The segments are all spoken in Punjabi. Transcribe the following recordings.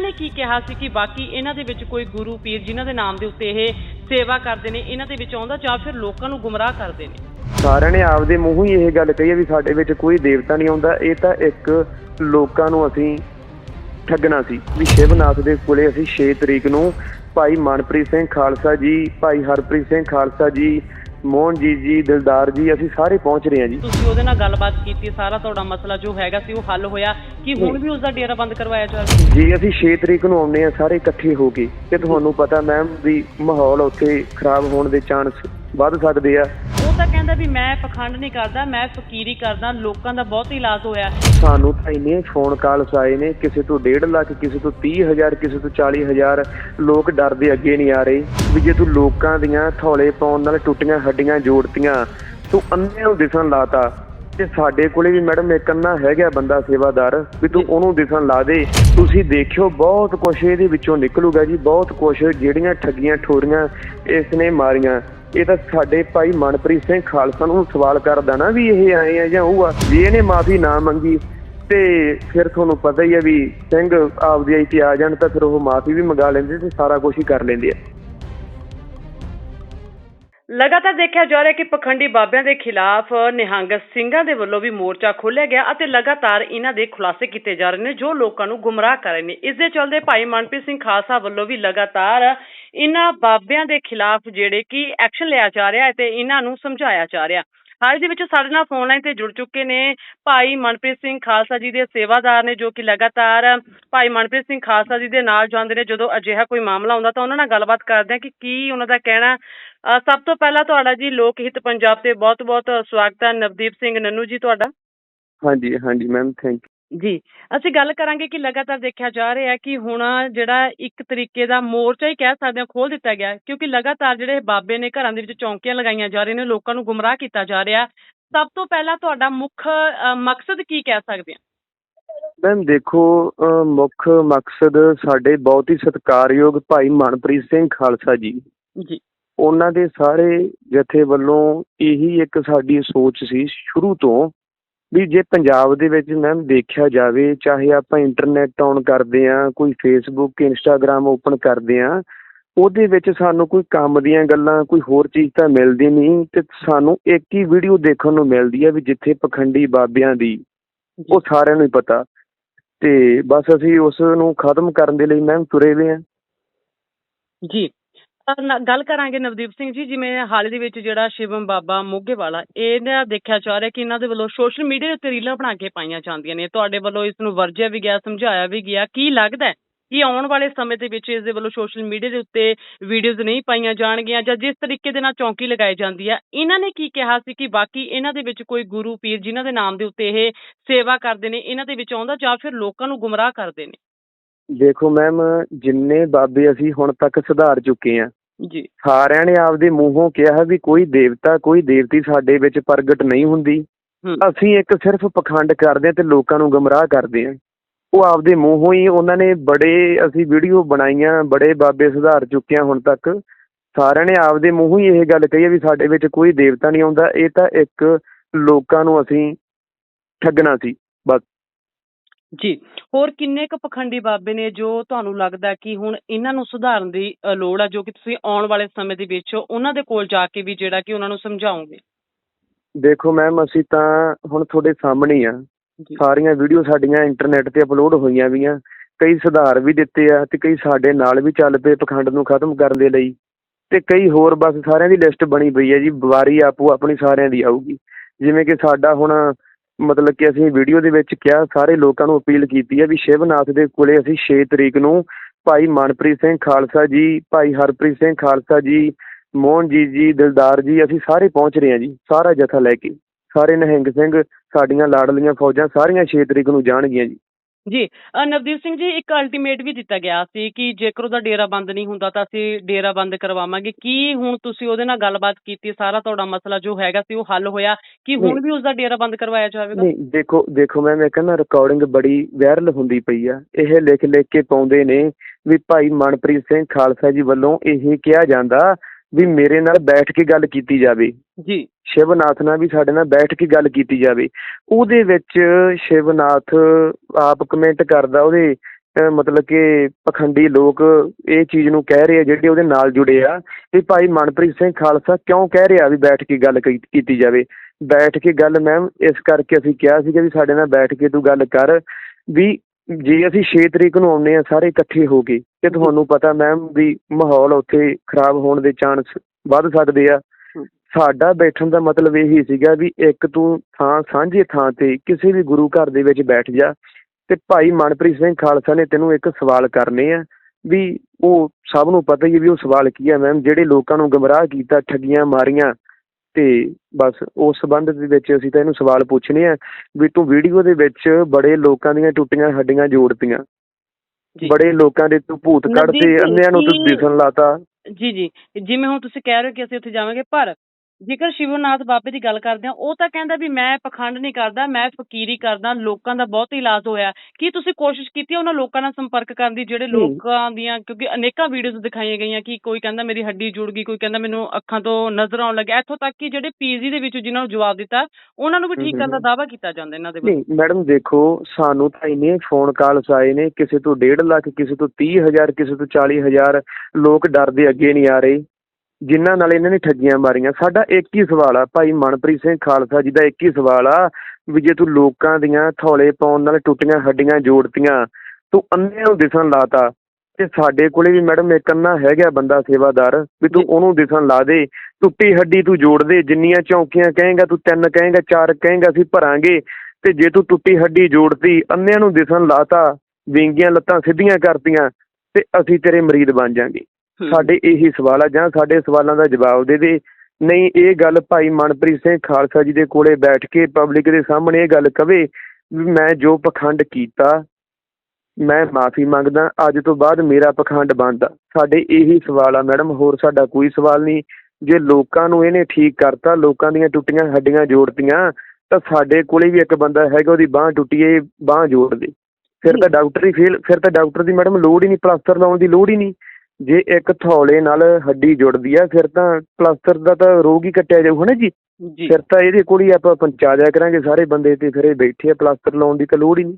ਇਹਨਾਂ ਨੇ ਕੀ ਕਿਹਾ ਸੀ ਕਿ ਬਾਕੀ ਇਹਨਾਂ ਦੇ ਵਿੱਚ ਕੋਈ ਗੁਰੂ ਪੀਰ ਜਿਨ੍ਹਾਂ ਦੇ ਨਾਮ ਦੇ ਉੱਤੇ ਇਹ ਸੇਵਾ ਕਰਦੇ ਨੇ, ਇਹਨਾਂ ਦੇ ਵਿੱਚ ਆਉਂਦਾ ਜਾਂ ਫਿਰ ਲੋਕਾਂ ਨੂੰ ਗੁੰਮਰਾਹ ਕਰਦੇ ਨੇ? ਸਾਰਿਆਂ ਨੇ ਆਪਦੇ ਮੂੰਹੋਂ ਹੀ ਇਹ ਗੱਲ ਕਹੀ ਹੈ ਵੀ ਸਾਡੇ ਵਿੱਚ ਕੋਈ ਦੇਵਤਾ ਨਹੀਂ ਆਉਂਦਾ। ਇਹ ਤਾਂ ਇੱਕ ਲੋਕਾਂ ਨੂੰ ਅਸੀਂ ਠੱਗਣਾ ਸੀ ਵੀ ਸ਼ਿਵਨਾਥ ਦੇ ਕੋਲੇ ਅਸੀਂ 6 ਤਰੀਕ ਨੂੰ ਭਾਈ ਮਨਪ੍ਰੀਤ ਸਿੰਘ ਖਾਲਸਾ ਜੀ, ਭਾਈ ਹਰਪ੍ਰੀਤ ਸਿੰਘ ਖਾਲਸਾ ਜੀ ਮੋਹਨਜੀਤ ਜੀ ਦਿਲਦਾਰ ਜੀ ਅਸੀਂ ਸਾਰੇ ਪਹੁੰਚ ਰਹੇ ਹਾਂ ਜੀ। ਤੁਸੀਂ ਉਹਦੇ ਨਾਲ ਗੱਲਬਾਤ ਕੀਤੀ ਸਾਰਾ ਤੁਹਾਡਾ ਮਸਲਾ ਜੋ ਹੈਗਾ ਸੀ ਉਹ ਹੱਲ ਹੋਇਆ। ਕਿ ਹੁਣ ਵੀ ਉਸ ਦਾ ਡੇਰਾ ਬੰਦ ਕਰਵਾਇਆ ਜਾਵੇ ਜੀ ਅਸੀਂ 6 ਤਰੀਕ ਨੂੰ ਆਉਂਦੇ ਆ ਸਾਰੇ ਇਕੱਠੇ ਹੋ ਕੇ। ਤੇ ਤੁਹਾਨੂੰ ਪਤਾ ਮੈਮ ਵੀ ਮਾਹੌਲ ਉੱਥੇ ਖਰਾਬ ਹੋਣ ਦੇ ਚਾਂਸ ਵੱਧ ਸਕਦੇ ਆ। ਉਹ ਤਾਂ ਕਹਿੰਦਾ ਵੀ ਮੈਂ ਪਖੰਡ ਨਹੀਂ ਕਰਦਾ ਮੈਂ ਫਕੀਰੀ ਕਰਦਾ ਲੋਕਾਂ ਦਾ ਬਹੁਤ ਇਲਾਜ ਹੋਇਆ। ਸਾਨੂੰ ਤਾਂ ਇੰਨੇ ਫੋਨ ਕਾਲਸ ਆਏ ਨੇ ਕਿਸੇ ਤੋਂ 1.5 ਲੱਖ ਕਿਸੇ ਤੋਂ 30000 ਕਿਸੇ ਤੋਂ 40000 ਲੋਕ ਡਰਦੇ ਅੱਗੇ ਨਹੀਂ ਆ ਰਹੇ ਵੀ ਜੇ ਤੂੰ ਲੋਕਾਂ ਦੀਆਂ ਥੌਲੇ ਪਾਉਣ ਨਾਲ ਟੁੱਟੀਆਂ ਹੱਡੀਆਂ ਜੋੜਤੀਆਂ ਤੂੰ ਅੰਨਿਆਂ ਨੂੰ ਦਿਸਣ ਲਾਤਾ ਤੇ ਸਾਡੇ ਕੋਲੇ ਵੀ ਮੈਡਮ ਇੱਕ ਅੰਨਾ ਹੈਗਾ ਬੰਦਾ ਸੇਵਾਦਾਰ ਵੀ ਤੂੰ ਉਹਨੂੰ ਦਿਸਣ ਲਾ ਦੇ। ਤੁਸੀਂ ਦੇਖਿਓ ਬਹੁਤ ਕੁਛ ਇਹਦੇ ਵਿੱਚੋਂ ਨਿਕਲੂਗਾ ਜੀ ਬਹੁਤ ਕੁਛ ਜਿਹੜੀਆਂ ਠੱਗੀਆਂ ਠੋਰੀਆਂ ਇਸ ਨੇ ਮਾਰੀਆਂ। ਇਹ ਤਾਂ ਸਾਡੇ ਭਾਈ ਮਨਪ੍ਰੀਤ ਸਿੰਘ ਖਾਲਸਾ ਨੂੰ ਸਵਾਲ ਕਰਦਾ ਨਾ ਵੀ ਇਹ ਆਏ ਆ ਜਾਂ ਉਹ ਆ ਜੇ ਇਹਨੇ ਮਾਫੀ ਨਾ ਮੰਗੀ ਤੇ ਫਿਰ ਤੁਹਾਨੂੰ ਪਤਾ ਹੀ ਆ ਵੀ ਸਿੰਘ ਆਪਦੀ ਆਈ ਤੇ ਆ ਜਾਣ ਤਾਂ ਫਿਰ ਉਹ ਮਾਫੀ ਵੀ ਮੰਗਾ ਲੈਂਦੇ ਤੇ ਸਾਰਾ ਕੁਝ ਹੀ ਕਰ ਲੈਂਦੇ ਆ। ਲਗਾਤਾਰ ਦੇਖਿਆ ਜਾ ਰਿਹਾ ਕਿ ਪਖੰਡੀ ਬਾਬਿਆਂ ਦੇ ਖਿਲਾਫ ਨਿਹੰਗ ਸਿੰਘਾਂ ਦੇ ਵੱਲੋਂ ਵੀ ਮੋਰਚਾ ਖੋਲ੍ਹਿਆ ਗਿਆ ਅਤੇ ਲਗਾਤਾਰ ਇਹਨਾਂ ਦੇ ਖੁਲਾਸੇ ਕੀਤੇ ਜਾ ਰਹੇ ਨੇ, ਜੋ ਲੋਕਾਂ ਨੂੰ ਗੁੰਮਰਾਹ ਕਰ ਰਹੇ ਨੇ। ਇਸ ਦੇ ਚਲਦੇ ਭਾਈ ਮਨਪ੍ਰੀਤ ਸਿੰਘ ਖਾਲਸਾ ਵੱਲੋਂ ਵੀ ਲਗਾਤਾਰ ਇਹਨਾਂ ਬਾਬਿਆਂ ਦੇ ਖਿਲਾਫ ਜਿਹੜੇ ਕਿ ਐਕਸ਼ਨ ਲਿਆ ਜਾ ਰਿਹਾ ਹੈ ਤੇ ਇਹਨਾਂ ਨੂੰ ਸਮਝਾਇਆ ਜਾ ਰਿਹਾ। ਹਾਲ ਦੇ ਵਿੱਚ ਸਾਡੇ ਨਾਲ ਫੋਨ ਲਾਈਨ ਤੇ ਜੁੜ ਚੁੱਕੇ ਨੇ ਭਾਈ ਮਨਪ੍ਰੀਤ ਸਿੰਘ ਖਾਲਸਾ ਜੀ ਦੇ ਸੇਵਾਦਾਰ ਨੇ, ਜੋ ਕਿ ਲਗਾਤਾਰ ਭਾਈ ਮਨਪ੍ਰੀਤ ਸਿੰਘ ਖਾਲਸਾ ਜੀ ਦੇ ਨਾਲ ਜਾਂਦੇ ਨੇ। ਜਦੋਂ ਅਜਿਹਾ ਕੋਈ ਮਾਮਲਾ ਆਉਂਦਾ ਤਾਂ ਉਹਨਾਂ ਨਾਲ ਗੱਲਬਾਤ ਕਰਦੇ ਆ ਕਿ ਕੀ ਉਹਨਾਂ ਦਾ ਕਹਿਣਾ ਸਭ ਤੋਂ ਪਹਿਲਾਂ ਤੁਹਾਡਾ ਜੀ ਲੋਕ ਹਿੱਤ ਪੰਜਾਬ ਤੇ ਬਹੁਤ-ਬਹੁਤ ਸਵਾਗਤ ਹੈ। ਨਵਦੀਪ ਸਿੰਘ ਨੰਨੂ ਜੀ, ਤੁਹਾਡਾ? ਹਾਂਜੀ ਹਾਂਜੀ ਮੈਮ ਥੈਂਕ ਜੀ। ਅਸੀਂ ਗੱਲ ਕਰਾਂਗੇ ਕਿ ਲਗਾਤਾਰ ਦੇਖਿਆ ਜਾ ਰਿਹਾ ਹੈ ਕਿ ਹੁਣ ਜਿਹੜਾ ਇੱਕ ਤਰੀਕੇ ਦਾ ਮੋਰਚਾ ਹੀ ਕਹਿ ਸਕਦੇ ਹਾਂ ਖੋਲ ਦਿੱਤਾ ਗਿਆ ਹੈ, ਕਿਉਂਕਿ ਲਗਾਤਾਰ ਜਿਹੜੇ ਬਾਬੇ ਨੇ ਘਰਾਂ ਦੇ ਵਿੱਚ ਚੌਂਕੀਆਂ ਲਗਾਈਆਂ ਜਾ ਰਹੀਆਂ ਨੇ ਲੋਕਾਂ ਨੂੰ ਗੁੰਮਰਾਹ ਕੀਤਾ ਜਾ ਰਿਹਾ। ਸਭ ਤੋਂ ਪਹਿਲਾਂ ਤੁਹਾਡਾ ਮੁੱਖ ਮਕਸਦ ਕੀ ਕਹਿ ਸਕਦੇ ਹਾਂ? ਮੈਮ ਦੇਖੋ ਮੁੱਖ ਮਕਸਦ ਸਾਡੇ ਬਹੁਤ ਹੀ ਸਤਿਕਾਰਯੋਗ ਭਾਈ ਮਨਪ੍ਰੀਤ ਸਿੰਘ ਖਾਲਸਾ ਜੀ। ਜੀ। ਉਹਨਾਂ ਦੇ ਸਾਰੇ ਜਥੇ ਵੱਲੋਂ ਇਹੀ ਇੱਕ ਸਾਡੀ ਸੋਚ ਸੀ ਸ਼ੁਰੂ ਤੋਂ ਵੀ ਜੇ ਪੰਜਾਬ ਦੇ ਵਿੱਚ ਮੈਮ ਦੇਖਿਆ ਜਾਵੇ ਚਾਹੇ ਆਪਾਂ ਇੰਟਰਨੈਟ ਔਨ ਕਰਦੇ ਆ ਕੋਈ ਫੇਸਬੁੱਕ ਇੰਸਟਾਗ੍ਰam ਓਪਨ ਕਰਦੇ ਆ ਉਹਦੇ ਵਿੱਚ ਸਾਨੂੰ ਕੋਈ ਕੰਮ ਦੀਆਂ ਗੱਲਾਂ ਕੋਈ ਹੋਰ ਚੀਜ਼ ਤਾਂ ਮਿਲਦੀ ਨਹੀਂ ਤੇ ਸਾਨੂੰ ਇੱਕ ਹੀ ਵੀਡੀਓ ਦੇਖਣ ਨੂੰ ਮਿਲਦੀ ਹੈ ਵੀ ਜਿੱਥੇ ਪਖੰਡੀ ਬਾਬਿਆਂ ਦੀ ਉਹ ਸਾਰਿਆਂ ਨੂੰ ਹੀ ਪਤਾ। ਤੇ ਬਸ ਅਸੀਂ ਉਸ ਨੂੰ ਖਤਮ ਕਰਨ ਦੇ ਲਈ ਮੈਮ ਤੁਰੇ ਹੋਏ ਆ ਜੀ। ਗੱਲ ਕਰਾਂਗੇ ਨਵਦੀਪ ਸਿੰਘ ਜੀ, ਜਿਵੇਂ ਹਾਲ ਦੇ ਵਿੱਚ ਜਿਹੜਾ ਸ਼ਿਵਮ ਬਾਬਾ ਮੋਗੇ ਵਾਲਾ ਇਹਦਾ ਦੇਖਿਆ ਜਾ ਰਿਹਾ ਕਿ ਇਹਨਾਂ ਦੇ ਵੱਲੋਂ ਸੋਸ਼ਲ ਮੀਡੀਆ ਉੱਤੇ ਰੀਲਾਂ ਬਣਾ ਕੇ ਪਾਈਆਂ ਜਾਂਦੀਆਂ ਨੇ। ਤੁਹਾਡੇ ਵੱਲੋਂ ਇਸ ਨੂੰ ਵਰਜਿਆ ਵੀ ਗਿਆ, ਸਮਝਾਇਆ ਵੀ ਗਿਆ। ਕੀ ਲੱਗਦਾ ਕਿ ਆਉਣ ਵਾਲੇ ਸਮੇਂ ਦੇ ਵਿੱਚ ਇਸ ਦੇ ਵੱਲੋਂ ਸੋਸ਼ਲ ਮੀਡੀਆ ਦੇ ਉੱਤੇ ਵੀਡੀਓਜ਼ ਨਹੀਂ ਪਾਈਆਂ ਜਾਣਗੀਆਂ ਜਾਂ ਜਿਸ ਤਰੀਕੇ ਦੇ ਨਾਲ ਚੌਂਕੀ ਲਗਾਈ ਜਾਂਦੀ ਹੈ, ਇਹਨਾਂ ਨੇ ਕੀ ਕਿਹਾ ਸੀ ਕਿ ਬਾਕੀ ਇਹਨਾਂ ਦੇ ਵਿੱਚ ਕੋਈ ਗੁਰੂ, ਪੀਰ ਜਿਨ੍ਹਾਂ ਦੇ ਨਾਮ ਦੇ ਉੱਤੇ ਇਹ ਸੇਵਾ ਕਰਦੇ ਨੇ, ਇਹਨਾਂ ਦੇ ਵਿੱਚ ਆਉਂਦਾ ਜਾਂ ਫਿਰ ਲੋਕਾਂ ਨੂੰ ਗੁੰਮਰਾਹ ਕਰਦੇ ਨੇ? ਦੇਖੋ ਮੈਮ ਜਿੰਨੇ ਬਾਬੇ ਅਸੀਂ ਹੁਣ ਤੱਕ ਸੁਧਾਰ ਚੁੱਕੇ ਆ ਜੀ। ਸਾਰਿਆਂ ਨੇ ਆਪਦੇ ਮੂੰਹੋਂ ਕਿਹਾ ਵੀ ਕੋਈ ਦੇਵਤਾ ਕੋਈ ਦੇਵਤੀ ਸਾਡੇ ਵਿੱਚ ਪ੍ਰਗਟ ਨਹੀਂ ਹੁੰਦੀ। ਹੂੰ। ਅਸੀਂ ਇੱਕ ਸਿਰਫ ਪਖੰਡ ਕਰਦੇ ਹਾਂ ਤੇ ਲੋਕਾਂ ਨੂੰ ਗਮਰਾਹ ਕਰਦੇ ਹਾਂ। ਉਹ ਆਪਦੇ ਮੂੰਹੋਂ ਹੀ ਉਹਨਾਂ ਨੇ ਬੜੇ ਅਸੀਂ ਵੀਡੀਓ ਬਣਾਈਆਂ ਬੜੇ ਬਾਬੇ ਸੁਧਾਰ ਚੁੱਕੇ ਆ ਹੁਣ ਤੱਕ। ਸਾਰਿਆਂ ਨੇ ਆਪਦੇ ਮੂੰਹੋਂ ਹੀ ਇਹ ਗੱਲ ਕਹੀ ਹੈ ਵੀ ਸਾਡੇ ਵਿੱਚ ਕੋਈ ਦੇਵਤਾ ਨਹੀਂ ਆਉਂਦਾ। ਇਹ ਤਾਂ ਇੱਕ ਲੋਕਾਂ ਨੂੰ ਅਸੀਂ ਠੱਗਣਾ ਸੀ। ਜੀ ਹੋਰ ਕਿੰਨੇ ਕੁ ਪਖੰਡੀ ਬਾਬੇ ਨੇ ਜੋ ਤੁਹਾਨੂੰ ਲੱਗਦਾ ਕਿ ਹੁਣ ਇਹਨਾਂ ਨੂੰ ਸੁਧਾਰਨ ਦੀ ਅ, ਲੋੜ ਆ ਜੋ ਕਿ ਤੁਸੀਂ ਆਉਣ ਵਾਲੇ ਸਮੇਂ ਦੇ ਵਿੱਚ ਉਹਨਾਂ ਦੇ ਕੋਲ ਜਾ ਕੇ ਵੀ ਜਿਹੜਾ ਕਿ ਉਹਨਾਂ ਨੂੰ ਸਮਝਾਓਗੇ? ਦੇਖੋ ਮੈਮ ਅਸੀਂ ਤਾਂ ਹੁਣ ਤੁਹਾਡੇ ਸਾਹਮਣੇ ਹੀ ਆ। ਜੀ। ਸਾਰੀਆਂ ਵੀਡੀਓ ਸਾਡੀਆਂ ਇੰਟਰਨੈਟ ਤੇ ਅਪਲੋਡ ਹੋਈਆਂ ਵੀਆਂ। ਕਈ ਸੁਧਾਰ ਵੀ ਦਿੱਤੇ ਆ ਤੇ ਕਈ ਸਾਡੇ ਨਾਲ ਵੀ ਚੱਲ ਪਏ ਪਖੰਡ ਨੂੰ ਖਤਮ ਕਰਨ ਦੇ ਲਈ। ਤੇ ਕਈ ਹੋਰ ਬਸ ਸਾਰਿਆਂ ਦੀ ਲਿਸਟ ਬਣੀ ਪਈ ਹੈ ਜੀ ਵਾਰੀ ਆਪੋ ਆਪਣੀ ਸਾਰਿਆਂ ਦੀ ਆਊਗੀ। ਜਿਵੇਂ ਕਿ ਸਾਡਾ ਹੁਣ ਮਤਲਬ ਕਿ ਅਸੀਂ ਵੀਡੀਓ ਦੇ ਵਿੱਚ ਕਿਹਾ, ਸਾਰੇ ਲੋਕਾਂ ਨੂੰ ਅਪੀਲ ਕੀਤੀ ਹੈ ਵੀ ਸ਼ਿਵਨਾਥ ਦੇ ਕੋਲੇ ਅਸੀਂ 6 ਤਰੀਕ ਨੂੰ ਭਾਈ ਮਨਪ੍ਰੀਤ ਸਿੰਘ ਖਾਲਸਾ ਜੀ, ਭਾਈ ਹਰਪ੍ਰੀਤ ਸਿੰਘ ਖਾਲਸਾ ਜੀ, ਮੋਹਨਜੀਤ ਜੀ, ਦਿਲਦਾਰ ਜੀ, ਅਸੀਂ ਸਾਰੇ ਪਹੁੰਚ ਰਹੇ ਹਾਂ ਜੀ, ਸਾਰਾ ਜਥਾ ਲੈ ਕੇ। ਸਾਰੇ ਨਿਹੰਗ ਸਿੰਘ, ਸਾਡੀਆਂ ਲਾਡਲੀਆਂ ਫੌਜਾਂ ਸਾਰੀਆਂ 6 ਤਰੀਕ ਨੂੰ ਜਾਣਗੀਆਂ ਜੀ। ਜੀ ਨਵਦੀਪ ਸਿੰਘ ਜੀ ਇੱਕ ਅਲਟੀਮੇਟ ਵੀ ਦਿੱਤਾ ਗਿਆ ਸੀ ਕਿ ਜੇਕਰ ਉਹਦਾ ਡੇਰਾ ਬੰਦ ਨਹੀਂ ਹੁੰਦਾ ਤਾਂ ਅਸੀਂ ਡੇਰਾ ਬੰਦ ਕਰਵਾਵਾਂਗੇ। ਕੀ ਹੁਣ ਤੁਸੀਂ ਉਹਦੇ ਨਾਲ ਗੱਲਬਾਤ ਕੀਤੀ ਸਾਰਾ ਤੁਹਾਡਾ ਮਸਲਾ ਜੋ ਹੈਗਾ ਸੀ ਉਹ ਹੱਲ ਹੋਇਆ ਕਿ ਹੁਣ। ਵੀ ਉਸਦਾ ਡੇਰਾ ਬੰਦ ਕਰਵਾਇਆ ਜਾਵੇਗਾ? ਨਹੀਂ ਦੇਖੋ ਦੇਖੋ ਮੈਂ ਮੈਂ ਕਹਿੰਦਾ ਰਿਕਾਰਡਿੰਗ ਬੜੀ ਵਾਇਰਲ ਹੁੰਦੀ ਪਈ ਆ। ਇਹ ਲਿਖ ਲਿਖ ਕੇ ਪਾਉਂਦੇ ਨੇ ਵੀ ਭਾਈ ਮਨਪ੍ਰੀਤ ਸਿੰਘ ਖਾਲਸਾ ਜੀ ਵੱਲੋਂ ਇਹ ਕਿਹਾ ਜਾਂਦਾ ਵੀ ਮੇਰੇ ਨਾਲ ਬੈਠ ਕੇ ਗੱਲ ਕੀਤੀ ਜਾਵੇ। ਜੀ। ਸ਼ਿਵਨਾਥ ਨਾਲ ਵੀ ਸਾਡੇ ਨਾਲ ਬੈਠ ਕੇ ਗੱਲ ਕੀਤੀ ਜਾਵੇ। ਉਹਦੇ ਵਿੱਚ ਸ਼ਿਵਨਾਥ ਆਪ ਕਮੈਂਟ ਕਰਦਾ ਉਹਦੇ ਮਤਲਬ ਕਿ ਪਖੰਡੀ ਲੋਕ ਇਹ ਚੀਜ਼ ਨੂੰ ਕਹਿ ਰਹੇ ਆ ਜਿਹੜੇ ਉਹਦੇ ਨਾਲ ਜੁੜੇ ਆ। ਵੀ ਭਾਈ ਮਨਪ੍ਰੀਤ ਸਿੰਘ ਖਾਲਸਾ ਕਿਉਂ ਕਹਿ ਰਿਹਾ ਵੀ ਬੈਠ ਕੇ ਗੱਲ ਕੀ- ਕੀਤੀ ਜਾਵੇ? ਬੈਠ ਕੇ ਗੱਲ ਮੈਮ ਇਸ ਕਰਕੇ ਅਸੀਂ ਕਿਹਾ ਸੀਗਾ ਵੀ ਸਾਡੇ ਨਾਲ ਬੈਠ ਕੇ ਤੂੰ ਗੱਲ ਕਰ। ਵੀ ਜੇ ਅਸੀਂ 6 ਤਰੀਕ ਨੂੰ ਆਉਂਦੇ ਆ ਸਾਰੇ ਇਕੱਠੇ ਹੋ ਕੇ ਤੇ ਤੁਹਾਨੂੰ ਪਤਾ ਮੈਮ ਵੀ ਮਾਹੌਲ ਉੱਥੇ ਖਰਾਬ ਹੋਣ ਦੇ ਚਾਂਸ ਵੱਧ ਸਕਦੇ ਆ। ਸਾਡਾ ਬੈਠਣ ਦਾ ਮਤਲਬ ਇਹੀ ਸੀਗਾ ਵੀ ਇੱਕ ਤੂੰ ਥਾਂ ਸਾਂਝੇ ਥਾਂ ਤੇ ਕਿਸੇ ਵੀ ਗੁਰੂ ਘਰ ਦੇ ਵਿੱਚ ਬੈਠ ਜਾ ਤੇ ਭਾਈ ਮਨਪ੍ਰੀਤ ਸਿੰਘ ਖਾਲਸਾ ਨੇ ਤੈਨੂੰ ਇੱਕ ਸਵਾਲ ਕਰਨੇ ਆ ਵੀ ਉਹ ਸਭ ਨੂੰ ਪਤਾ ਹੀ ਹੈ ਵੀ ਉਹ ਸਵਾਲ ਕੀ ਹੈ ਮੈਮ ਜਿਹੜੇ ਲੋਕਾਂ ਨੂੰ ਗਮਰਾਹ ਕੀਤਾ ਠੱਗੀਆਂ ਮਾਰੀਆਂ ਤੇ ਬਸ ਉਸ ਸੰਬੰਧ ਦੇ ਵਿੱਚ ਅਸੀਂ ਤਾਂ ਇਹਨੂੰ ਸਵਾਲ ਪੁੱਛਣੇ ਆ ਵੀ ਤੂੰ ਵੀਡੀਓ ਦੇ ਵਿੱਚ ਬੜੇ ਲੋਕਾਂ ਦੀਆਂ ਟੁੱਟੀਆਂ ਹੱਡੀਆਂ ਜੋੜਤੀਆਂ। ਬੜੇ ਲੋਕਾਂ ਦੇ ਤੂੰ ਭੂਤ ਕੱਢਦੇ ਅੰਨਿਆਂ ਨੂੰ ਤੂੰ ਦਿਸਣ ਲਾਤਾ। ਜੀ ਜੀ। ਜਿਵੇਂ ਹੁਣ ਤੁਸੀਂ ਕਹਿ ਰਹੇ ਹੋ ਕਿ ਅਸੀਂ ਉੱਥੇ ਜਾਵਾਂਗੇ ਪਰ ਜੇਕਰ ਸ਼ਿਵਨਾਥ ਬਾਬੇ ਦੀ ਗੱਲ ਕਰਦੇ ਹਾਂ ਉਹ ਤਾਂ ਕਹਿੰਦਾ ਵੀ ਮੈਂ ਪਖੰਡ ਨਹੀਂ ਕਰਦਾ ਮੈਂ ਫਕੀਰੀ ਕਰਦਾ ਲੋਕਾਂ ਦਾ ਬਹੁਤ ਇਲਾਜ ਹੋਇਆ ਕੀ ਤੁਸੀਂ ਕੋਸ਼ਿਸ਼ ਕੀਤੀ ਉਹਨਾਂ ਲੋਕਾਂ ਨਾਲ ਸੰਪਰਕ ਕਰਨ ਦੀ ਜਿਹੜੇ। ਲੋਕਾਂ ਦੀਆਂ ਕਿਉਂਕਿ ਅਨੇਕਾਂ ਵੀਡੀਓਜ਼ ਦਿਖਾਈਆਂ ਗਈਆਂ ਕਿ ਕੋਈ ਕਹਿੰਦਾ ਮੇਰੀ ਹੱਡੀ ਜੁੜ ਗਈ ਕੋਈ ਕਹਿੰਦਾ ਮੈਨੂੰ ਅੱਖਾਂ ਤੋਂ ਨਜ਼ਰ ਆਉਣ ਲੱਗਿਆ ਇੱਥੋਂ ਤੱਕ ਕਿ ਜਿਹੜੇ ਪੀਜੀ ਦੇ ਵਿੱਚ ਜਿਨ੍ਹਾਂ ਨੂੰ ਜਵਾਬ ਦਿੱਤਾ ਉਹਨਾਂ ਨੂੰ ਵੀ ਠੀਕ ਕਰਨ ਦਾ। ਦਾਅਵਾ ਕੀਤਾ ਜਾਂਦਾ ਇਹਨਾਂ ਦੇ ਵੱਲੋਂ ਨਹੀਂ ਮੈਡਮ ਦੇਖੋ ਸਾਨੂੰ ਤਾਂ ਇੰਨੇ ਫੋਨ ਕਾਲਸ ਆਏ ਨੇ ਕਿਸੇ ਤੋਂ 1.5 ਲੱਖ ਕਿਸੇ ਤੋਂ 30000 ਕਿਸੇ ਤੋਂ 40000 ਲੋਕ ਡਰਦੇ ਅੱਗੇ ਨਹੀਂ ਆ ਰਹੇ ਜਿਨ੍ਹਾਂ ਨਾਲ ਇਹਨਾਂ ਨੇ ਠੱਗੀਆਂ ਮਾਰੀਆਂ ਸਾਡਾ ਇੱਕ ਹੀ ਸਵਾਲ ਆ ਭਾਈ ਮਨਪ੍ਰੀਤ ਸਿੰਘ ਖਾਲਸਾ ਜੀ ਦਾ ਇੱਕ ਹੀ ਸਵਾਲ ਆ ਵੀ ਜੇ ਤੂੰ ਲੋਕਾਂ ਦੀਆਂ ਥੌਲੇ ਪਾਉਣ ਨਾਲ ਟੁੱਟੀਆਂ ਹੱਡੀਆਂ ਜੋੜਤੀਆਂ ਤੂੰ ਅੰਨਿਆਂ ਨੂੰ ਦਿਸਣ ਲਾਤਾ ਤੇ ਸਾਡੇ ਕੋਲੇ ਵੀ ਮੈਡਮ ਇੱਕ ਅੰਨਾ ਹੈਗਾ ਬੰਦਾ ਸੇਵਾਦਾਰ ਵੀ ਤੂੰ। ਉਹਨੂੰ ਦਿਸਣ ਲਾ ਦੇ ਟੁੱਟੀ ਹੱਡੀ ਤੂੰ ਜੋੜ ਦੇ ਜਿੰਨੀਆਂ ਚੌਂਕੀਆਂ ਕਹੇਗਾ ਤੂੰ ਤਿੰਨ ਕਹੇਗਾ ਚਾਰ ਕਹੇਗਾ ਅਸੀਂ ਭਰਾਂਗੇ ਤੇ ਜੇ ਤੂੰ ਟੁੱਟੀ ਹੱਡੀ ਜੋੜਤੀ ਅੰਨਿਆਂ ਨੂੰ ਦਿਸਣ ਲਾਤਾ ਵਿੰਗੀਆਂ ਲੱਤਾਂ ਸਿੱਧੀਆਂ ਕਰਤੀਆਂ ਤੇ ਅਸੀਂ ਤੇਰੇ ਮਰੀਦ ਬਣ ਜਾਾਂਗੇ। ਸਾਡੇ ਇਹੀ ਸਵਾਲ ਆ ਜਾਂ ਸਾਡੇ ਸਵਾਲਾਂ ਦਾ ਜਵਾਬ ਦੇ ਦੇ। ਨਹੀਂ ਇਹ ਗੱਲ ਭਾਈ ਮਨਪ੍ਰੀਤ ਸਿੰਘ ਖਾਲਸਾ ਜੀ ਦੇ ਕੋਲੇ ਬੈਠ ਕੇ ਪਬਲਿਕ ਦੇ ਸਾਹਮਣੇ ਇਹ ਗੱਲ ਕਵੇ ਵੀ ਮੈਂ ਜੋ ਪਖੰਡ ਕੀਤਾ ਮੈਂ ਮਾਫੀ ਮੰਗਦਾ ਅੱਜ ਤੋਂ ਬਾਅਦ ਮੇਰਾ ਪਖੰਡ ਬੰਦ ਆ ਸਾਡੇ ਇਹੀ ਸਵਾਲ ਆ ਮੈਡਮ ਹੋਰ ਸਾਡਾ ਕੋਈ ਸਵਾਲ ਨਹੀਂ। ਜੇ ਲੋਕਾਂ ਨੂੰ ਇਹਨੇ ਠੀਕ ਕਰਤਾ ਲੋਕਾਂ ਦੀਆਂ ਟੁੱਟੀਆਂ ਹੱਡੀਆਂ ਜੋੜਤੀਆਂ ਤਾਂ ਸਾਡੇ ਕੋਲੇ ਵੀ ਇੱਕ ਬੰਦਾ ਹੈਗਾ ਉਹਦੀ ਬਾਹ ਟੁੱਟੀ ਏ ਬਾਹ ਜੋੜ ਦੇ। ਫਿਰ ਤਾਂ ਡਾਕਟਰ ਹੀ ਫੇਲ ਫਿਰ ਤਾਂ ਡਾਕਟਰ ਦੀ ਮੈਡਮ ਲੋੜ ਹੀ ਨਹੀਂ ਪਲਾਸਟਰ ਲਾਉਣ ਦੀ ਲੋੜ ਹੀ ਨਹੀਂ। ਜੇ ਇੱਕ ਥੌਲੇ ਨਾਲ ਹੱਡੀ ਜੁੜਦੀ ਆ ਫਿਰ ਤਾਂ ਪਲਾਸਟਰ ਦਾ ਤਾਂ ਰੋਗ ਹੀ ਕੱਟਿਆ ਜਾਊ ਹਨਾ ਜੀ? ਜੀ। ਫਿਰ ਤਾਂ ਇਹਦੇ ਕੋਲ ਹੀ ਆਪਾਂ ਪਹੁੰਚਾ ਦਿਆ ਕਰਾਂਗੇ ਸਾਰੇ ਬੰਦੇ ਤੇ ਫਿਰ ਇਹ ਬੈਠੇ ਆ ਪਲਾਸਟਰ ਲਾਉਣ ਦੀ ਤਾਂ ਲੋੜ ਹੀ ਨਹੀਂ।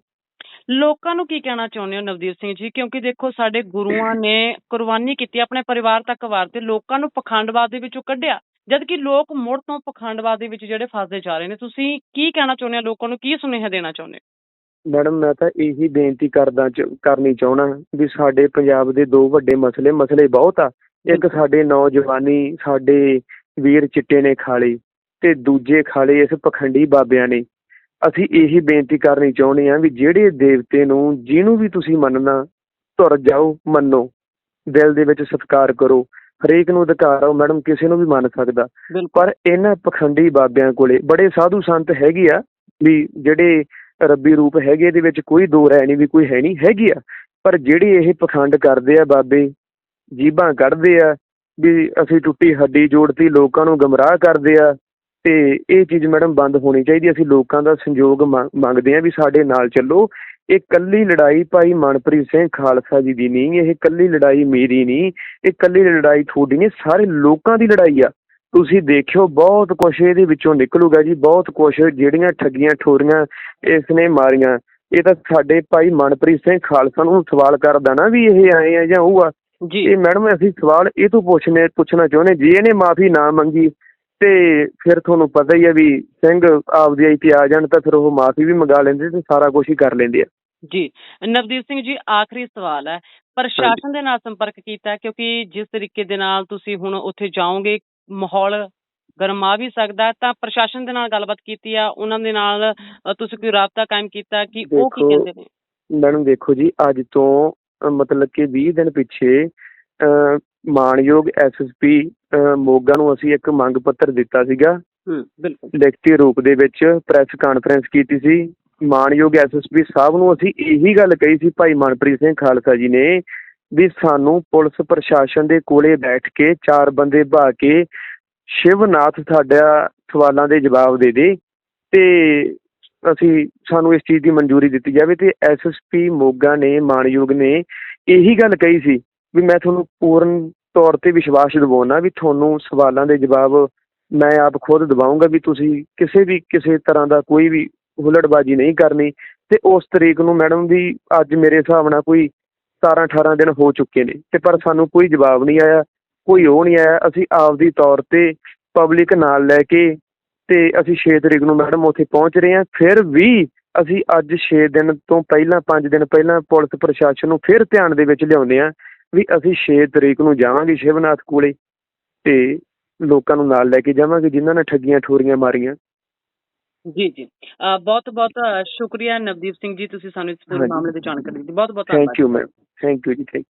ਲੋਕਾਂ ਨੂੰ ਕੀ ਕਹਿਣਾ ਚਾਹੁੰਦੇ ਹੋ ਨਵਦੀਪ ਸਿੰਘ ਜੀ? ਕਿਉਂਕਿ ਦੇਖੋ ਸਾਡੇ ਗੁਰੂਆਂ ਨੇ ਕੁਰਬਾਨੀ ਕੀਤੀ ਆਪਣੇ ਪਰਿਵਾਰ ਤੱਕ ਵਾਰ ਤੇ ਲੋਕਾਂ ਨੂੰ ਪਖੰਡਵਾਦ ਦੇ ਵਿੱਚੋਂ ਕੱਢਿਆ। ਜਦ ਕਿ ਲੋਕ ਮੁੜ ਤੋਂ ਪਖੰਡਵਾਦ ਦੇ ਵਿੱਚ ਜਿਹੜੇ ਫਸਦੇ ਜਾ ਰਹੇ ਨੇ ਤੁਸੀਂ ਕੀ ਕਹਿਣਾ ਚਾਹੁੰਦੇ ਹੋ? ਲੋਕਾਂ ਨੂੰ ਕੀ ਸੁਨੇਹਾ ਦੇਣਾ ਚਾਹੁੰਦੇ ਹੋ? ਮੈਡਮ ਮੈਂ ਤਾਂ ਇਹੀ ਬੇਨਤੀ ਕਰਦਾ ਚ- ਕਰਨੀ ਚਾਹਣਾ ਵੀ ਸਾਡੇ ਪੰਜਾਬ ਦੇ ਦੋ ਵੱਡੇ ਮਸਲੇ ਮਸਲੇ ਬਹੁਤ ਆ। ਇੱਕ। ਸਾਡੇ ਨੌਜਵਾਨੀ ਸਾਡੇ ਵੀਰ ਚਿੱਟੇ ਨੇ ਖਾਲੀ ਤੇ ਦੂਜੇ ਖਾਲੇ ਇਸ ਪਖੰਡੀ ਬਾਬਿਆਂ ਨੇ। ਅਸੀਂ ਇਹੀ ਬੇਨਤੀ ਕਰਨੀ ਚਾਹੁੰਦੇ ਹਾਂ ਵੀ ਜਿਹੜੇ ਦੇਵਤੇ ਨੂੰ ਜਿਹਨੂੰ ਵੀ ਤੁਸੀਂ ਮੰਨਣਾ ਤੁਰ ਜਾਓ ਮੰਨੋ। ਦਿਲ ਦੇ ਵਿੱਚ ਸਤਿਕਾਰ ਕਰੋ। ਹਰੇਕ ਨੂੰ ਅਧਿਕਾਰ ਆ ਮੈਡਮ ਕਿਸੇ ਨੂੰ ਵੀ ਮੰਨ ਸਕਦਾ। ਪਰ ਇਹਨਾਂ ਪਖੰਡੀ ਬਾਬਿਆਂ ਕੋਲੇ ਬੜੇ ਸਾਧੂ ਸੰਤ ਹੈਗੇ ਆ ਵੀ ਜਿਹੜੇ ਰੱਬੀ ਰੂਪ ਹੈਗੇ, ਇਹਦੇ ਵਿੱਚ ਕੋਈ ਦੋ ਰਾਏ ਨਹੀਂ ਵੀ ਕੋਈ ਹੈ ਨਹੀਂ, ਹੈਗੀ ਆ। ਪਰ ਜਿਹੜੀ ਇਹ ਪਖੰਡ ਕਰਦੇ ਆ ਬਾਬੇ, ਜੀਬਾਂ ਕੱਢਦੇ ਆ ਵੀ ਅਸੀਂ ਟੁੱਟੀ ਹੱਡੀ ਜੋੜਤੀ, ਲੋਕਾਂ ਨੂੰ ਗਮਰਾਹ ਕਰਦੇ ਆ, ਤੇ ਇਹ ਚੀਜ਼ ਮੈਡਮ ਬੰਦ ਹੋਣੀ ਚਾਹੀਦੀ ਅਸੀਂ ਲੋਕਾਂ ਦਾ ਸੰਯੋਗ ਮੰਗ- ਮੰਗਦੇ ਆ ਵੀ ਸਾਡੇ ਨਾਲ ਚੱਲੋ। ਇਹ ਕੱਲੀ ਲੜਾਈ ਭਾਈ ਮਨਪ੍ਰੀਤ ਸਿੰਘ ਖਾਲਸਾ ਜੀ ਦੀ ਨਹੀਂ, ਇਹ ਕੱਲੀ ਲੜਾਈ ਮੇਰੀ ਨਹੀਂ, ਇਹ ਕੱਲੀ ਲੜਾਈ ਤੁਹਾਡੀ ਨਹੀਂ, ਸਾਰੇ ਲੋਕਾਂ ਦੀ ਲੜਾਈ ਆ। ਤੁਸੀਂ ਦੇਖਿਓ ਬਹੁਤ ਕੁਛ ਇਹਦੇ ਵਿੱਚੋਂ ਨਿਕਲੂਗਾ ਜੀ ਬਹੁਤ ਕੁਛ ਜਿਹੜੀਆਂ ਠੱਗੀਆਂ ਠੋਰੀਆਂ ਇਸ ਨੇ ਮਾਰੀਆਂ। ਇਹ ਤਾਂ ਸਾਡੇ ਭਾਈ ਮਨਪ੍ਰੀਤ ਸਿੰਘ ਖਾਲਸਾ ਨੂੰ ਸਵਾਲ ਕਰਦਾ ਨਾ ਵੀ ਇਹ ਆਏ ਆ ਜਾਂ ਉਹ ਆ। ਜੀ। ਇਹ ਮੈਡਮ ਅਸੀਂ ਸਵਾਲ ਇਹ ਤੋਂ ਪੁੱਛਨੇ ਪੁੱਛਣਾ ਚਾਹੁੰਦੇ ਜੇ ਇਹਨੇ ਮਾਫੀ ਨਾ ਮੰਗੀ ਤੇ ਫਿਰ ਤੁਹਾਨੂੰ ਪਤਾ ਹੀ ਆ ਵੀ ਸਿੰਘ ਆਪਦੀ ਆਈ ਤੇ ਆ ਜਾਣ ਤਾਂ ਫਿਰ ਉਹ ਮਾਫੀ ਵੀ ਮੰਗਾ ਲੈਂਦੇ ਤੇ ਸਾਰਾ ਕੁਝ ਹੀ ਕਰ ਲੈਂਦੇ ਆ। ਜੀ। ਨਵਦੀਪ ਸਿੰਘ ਜੀ ਆਖਰੀ ਸਵਾਲ ਹੈ। ਪ੍ਰਸ਼ਾਸਨ ਦੇ ਨਾਲ ਸੰਪਰਕ ਕੀਤਾ? ਕਿਉਂਕਿ ਜਿਸ ਤਰੀਕੇ ਦੇ ਨਾਲ ਤੁਸੀਂ ਹੁਣ ਉੱਥੇ ਜਾਓਗੇ ਮਾਹੌਲ ਗਰਮਾ ਵੀ ਸਕਦਾ ਤਾਂ ਪ੍ਰਸ਼ਾਸਨ ਦੇ ਨਾਲ ਗੱਲਬਾਤ ਕੀਤੀ ਆ ਉਹਨਾਂ ਦੇ ਨਾਲ ਤੁਸੀਂ ਕੋਈ ਰਾਬਤਾ ਕਾਇਮ ਕੀਤਾ ਕਿ ਉਹ ਕੀ ਕਹਿੰਦੇ ਨੇ? ਮੈਡਮ ਦੇਖੋ ਜੀ ਅੱਜ ਤੋਂ ਮਤਲਬ ਕਿ 20 ਦਿਨ ਪਿੱਛੇ ਅਹ, ਮਾਣਯੋਗ ਐਸਐਸਪੀ ਮੋਗਾ ਨੂੰ ਅਸੀਂ ਇੱਕ ਮੰਗ ਪੱਤਰ ਦਿੱਤਾ ਸੀਗਾ। ਹੂੰ ਬਿਲਕੁਲ। ਲਿਖਤੀ ਰੂਪ ਦੇ ਵਿੱਚ ਪ੍ਰੈਸ ਕਾਨਫਰੰਸ ਕੀਤੀ ਸੀ। ਮਾਣਯੋਗ ਐਸਐਸਪੀ ਸਾਹਿਬ ਨੂੰ ਅਸੀਂ ਇਹੀ ਗੱਲ ਕਹੀ ਸੀ ਭਾਈ ਮਨਪ੍ਰੀਤ ਸਿੰਘ ਖਾਲਸਾ ਜੀ ਨੇ ਵੀ ਸਾਨੂੰ ਪੁਲਿਸ ਪ੍ਰਸ਼ਾਸਨ ਦੇ ਕੋਲੇ ਬੈਠ ਕੇ ਚਾਰ ਬੰਦੇ ਬਹਾ ਕੇ ਸ਼ਿਵਨਾਥ ਸਾਡਾ ਸਵਾਲਾਂ ਦੇ ਜਵਾਬ ਦੇ ਦੇ ਤੇ ਅਸੀਂ ਸਾਨੂੰ ਇਸ ਚੀਜ਼ ਦੀ ਮਨਜ਼ੂਰੀ ਦਿੱਤੀ ਜਾਵੇ ਤੇ ਐਸਐਸਪੀ ਮੋਗਾ ਨੇ, ਮਾਣਯੋਗ ਨੇ ਇਹੀ ਗੱਲ ਕਹੀ ਸੀ ਵੀ ਮੈਂ ਤੁਹਾਨੂੰ ਪੂਰਨ ਤੌਰ ਤੇ ਵਿਸ਼ਵਾਸ ਦਿਵਾਉਣਾ ਵੀ ਤੁਹਾਨੂੰ ਸਵਾਲਾਂ ਦੇ ਜਵਾਬ ਮੈਂ ਆਪ ਖੁਦ ਦਿਵਾਉਂਗਾ ਵੀ ਤੁਸੀਂ ਕਿਸੇ ਵੀ ਕਿਸੇ ਤਰ੍ਹਾਂ ਦਾ ਕੋਈ ਵੀ ਹੁਲੜਬਾਜ਼ੀ ਨਹੀਂ ਕਰਨੀ ਤੇ ਉਸ ਤਰੀਕ ਨੂੰ ਮੈਡਮ ਵੀ ਅੱਜ ਮੇਰੇ ਹਿਸਾਬ ਨਾਲ ਕੋਈ 17 18 ਦਿਨ ਹੋ ਚੁੱਕੇ ਨੇ ਤੇ ਪਰ ਸਾਨੂੰ ਕੋਈ ਜਵਾਬ ਨਹੀਂ ਆਇਆ ਕੋਈ ਉਹ ਨਹੀਂ ਆਇਆ। ਅਸੀਂ ਆਪਦੀ ਤੌਰ ਤੇ ਪਬਲਿਕ ਨਾਲ ਲੈ ਕੇ ਤੇ ਅਸੀਂ 6 ਤਰੀਕ ਨੂੰ ਮੈਡਮ ਉੱਥੇ ਪਹੁੰਚ ਰਹੇ ਹਾਂ। ਫਿਰ ਵੀ ਅਸੀਂ ਅੱਜ 6 ਦਿਨ ਤੋਂ ਪਹਿਲਾਂ 5 ਦਿਨ ਪਹਿਲਾਂ ਪੁਲਿਸ ਪ੍ਰਸ਼ਾਸਨ ਨੂੰ ਫਿਰ ਧਿਆਨ ਦੇ ਵਿੱਚ ਲਿਆਉਂਦੇ ਹਾਂ ਵੀ ਅਸੀਂ 6 ਤਰੀਕ ਨੂੰ ਜਾਵਾਂਗੇ ਸ਼ਿਵਨਾਥ ਕੋਲੇ ਤੇ ਲੋਕਾਂ ਨੂੰ ਨਾਲ ਲੈ ਕੇ ਜਾਵਾਂਗੇ ਜਿਨ੍ਹਾਂ ਨੇ ਠੱਗੀਆਂ ਠੋਰੀਆਂ ਮਾਰੀਆਂ। ਜੀ ਜੀ। ਬਹੁਤ ਬਹੁਤ ਸ਼ੁਕਰੀਆ ਨਵਦੀਪ ਸਿੰਘ ਜੀ ਤੁਸੀਂ ਸਾਨੂੰ ਇਸ ਪੂਰੇ। ਮਾਮਲੇ ਦੀ ਜਾਣਕਾਰੀ ਦਿੱਤੀ। ਬਹੁਤ ਬਹੁਤ ਧੰਨਵਾਦ। Thank you ma'am thank you ji thank